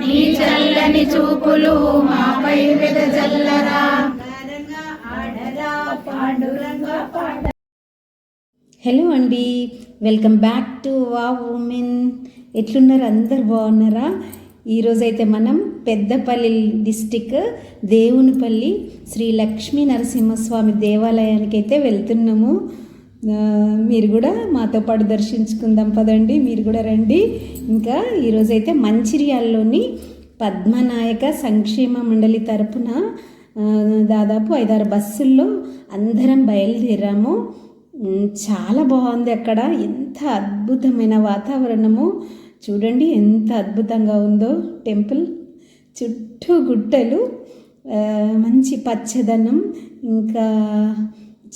నీ చల్లని చూపులు మాపై వెదజల్లరా. హలో అండి welcome back to wow women. ఎట్లున్నారు అందరు? బాగున్నారా? ఈరోజైతే మనం పెద్దపల్లి డిస్టిక్ దేవునిపల్లి శ్రీ లక్ష్మీ నరసింహస్వామి దేవాలయానికి అయితే వెళ్తున్నాము. మీరు కూడా మాతో పాటు దర్శించుకుందాం పదండి. మీరు కూడా రండి. ఇంకా ఈరోజైతే మంచిర్యాలలోని పద్మనాయక సంక్షేమ మండలి తరపున దాదాపు ఐదారు బస్సుల్లో అందరం బయలుదేరాము. చాలా బాగుంది అక్కడ. ఎంత అద్భుతమైన వాతావరణము. చూడండి ఎంత అద్భుతంగా ఉందో. టెంపుల్ చుట్టూ గుట్టలు మంచి పచ్చదనం. ఇంకా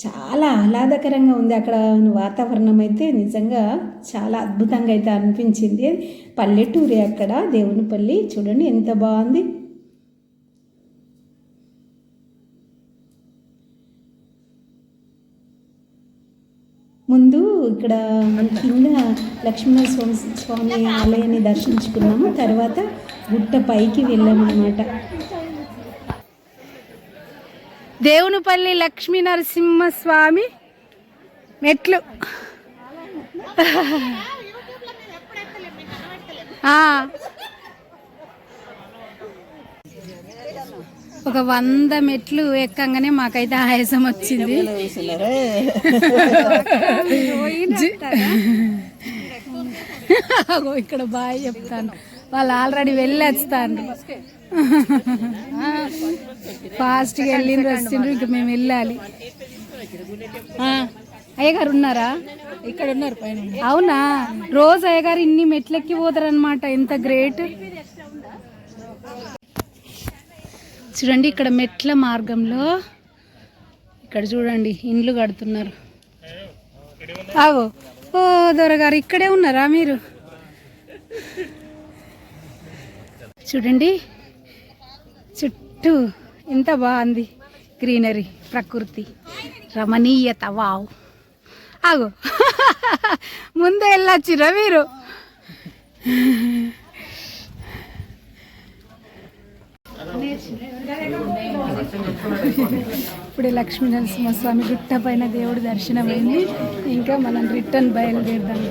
చాలా ఆహ్లాదకరంగా ఉంది అక్కడ వాతావరణం అయితే. నిజంగా చాలా అద్భుతంగా అయితే అనిపించింది. పల్లెటూరే అక్కడ దేవునిపల్లి. చూడండి ఎంత బాగుంది. ముందు ఇక్కడ కింద లక్ష్మీనరస్వామి స్వామి ఆలయాన్ని దర్శించుకున్నాము. తర్వాత గుట్ట పైకి వెళ్ళామన్నమాట. దేవునిపల్లి లక్ష్మీ నరసింహస్వామి మెట్లు. ఒక వంద మెట్లు ఎక్కంగానే మాకైతే ఆయాసం వచ్చింది. ఇక్కడ బాయ్ చెప్తాను. వాళ్ళు ఆల్రెడీ వెళ్ళి వస్తాను ఫాస్ట్గా వెళ్ళిండ్రు వచ్చిండ్రు ఇంకా మేము వెళ్ళాలి. అయ్యగారు ఉన్నారా? ఇక్కడ ఉన్నారు పైన అవునా? రోజు అయ్యగారు ఇన్ని మెట్లెక్కి పోతారు అనమాట ఎంత గ్రేట్. చూడండి ఇక్కడ మెట్ల మార్గంలో ఇక్కడ చూడండి ఇండ్లు కడుతున్నారు. ఆగో. ఓ దొరగారు ఇక్కడే ఉన్నారా మీరు? చూడండి చుట్టూ ఎంత బాగుంది గ్రీనరీ ప్రకృతి. రమణీయత వావ్. ఆగు. ముందే వెళ్ళొచ్చిరా మీరు? ఇప్పుడే లక్ష్మీ నరసింహస్వామి గుట్ట పైన దేవుడు దర్శనమైంది. ఇంకా మనం రిటర్న్ బయలుదేరదాం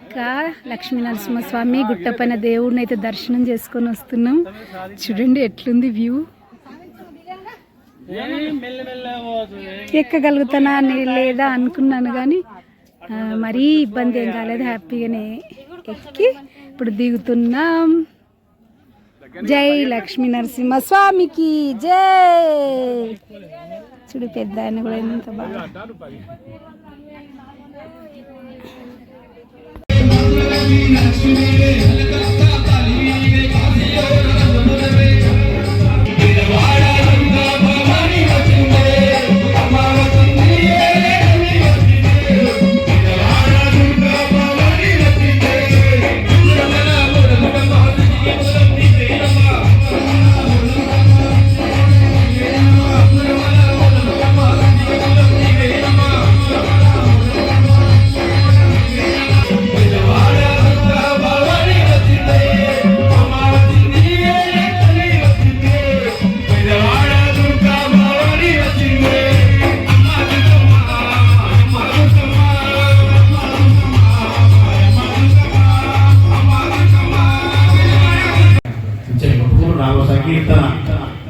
ఇంకా లక్ష్మీ నరసింహస్వామి గుట్ట పైన దేవుడిని అయితే దర్శనం చేసుకొని వస్తున్నాం. చూడండి ఎట్లుంది వ్యూ. ఎక్కగలుగుతానా అని లేదా అనుకున్నాను కానీ మరీ ఇబ్బంది ఏం కాలేదు హ్యాపీగానే ఎక్కి ఇప్పుడు దిగుతున్నాం. జై లక్ష్మీ నరసింహ స్వామికి జై! చూడు పెద్ద ఆయన కూడా ఎంత బాగా లక్ష్మీ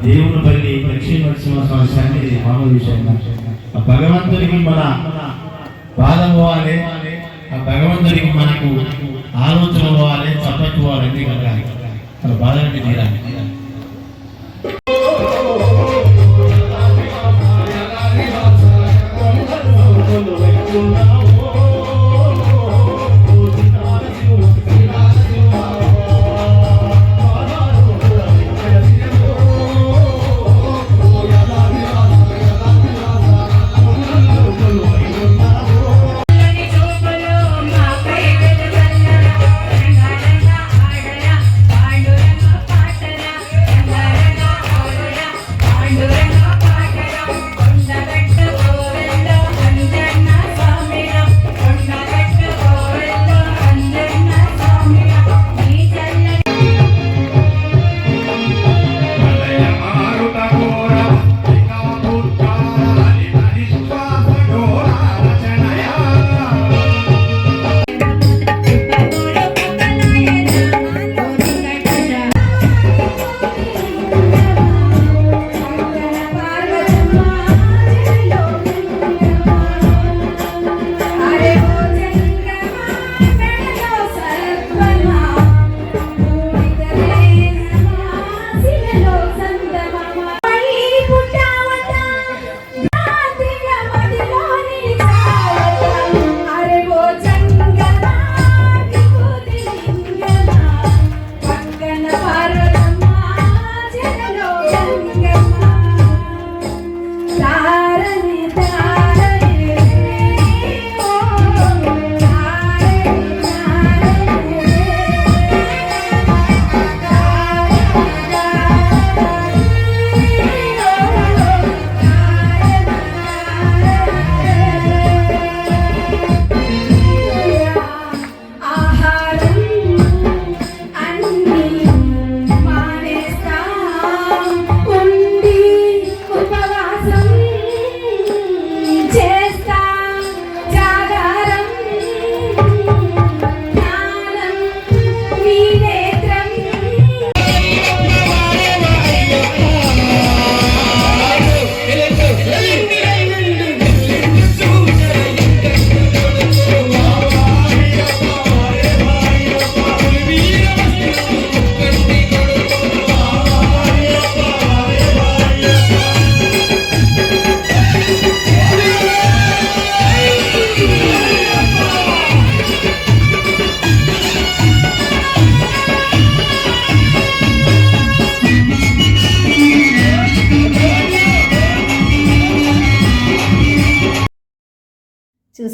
దేవుని పల్లి లక్ష్మీ నరసింహస్వామి సన్నిధి మామూలు విషయం ఆ భగవంతుడికి మన బాధ పోవాలి. ఆ భగవంతుడికి మనకు ఆలోచన పోవాలి చప్పట్టు పోవాలి అన్ని కలగాలి మన బాధలన్నీ తీరాలి.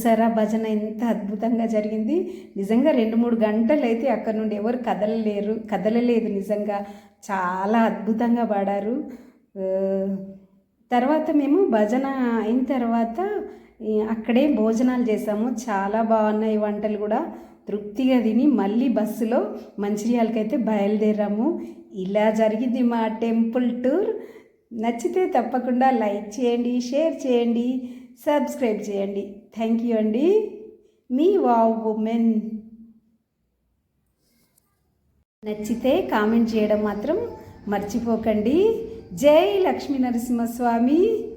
చూసారా? భజన ఎంత అద్భుతంగా జరిగింది. నిజంగా రెండు మూడు గంటలు అయితే అక్కడ నుండి ఎవరు కదలలేరు కదలలేదు నిజంగా. చాలా అద్భుతంగా పాడారు. తర్వాత మేము భజన అయిన తర్వాత అక్కడే భోజనాలు చేసాము. చాలా బాగున్నాయి వంటలు కూడా. తృప్తిగా తిని మళ్ళీ బస్సులో మంచిర్యాలకైతే బయలుదేరాము. ఇలా జరిగింది మా టెంపుల్ టూర్. నచ్చితే తప్పకుండా లైక్ చేయండి షేర్ చేయండి. సబ్స్క్రైబ్ చేయండి. థ్యాంక్ యూ అండి. మీ వావ్ ఉమెన్. నచ్చితే కామెంట్ చేయడం మాత్రం మర్చిపోకండి. జై లక్ష్మీ నరసింహస్వామి.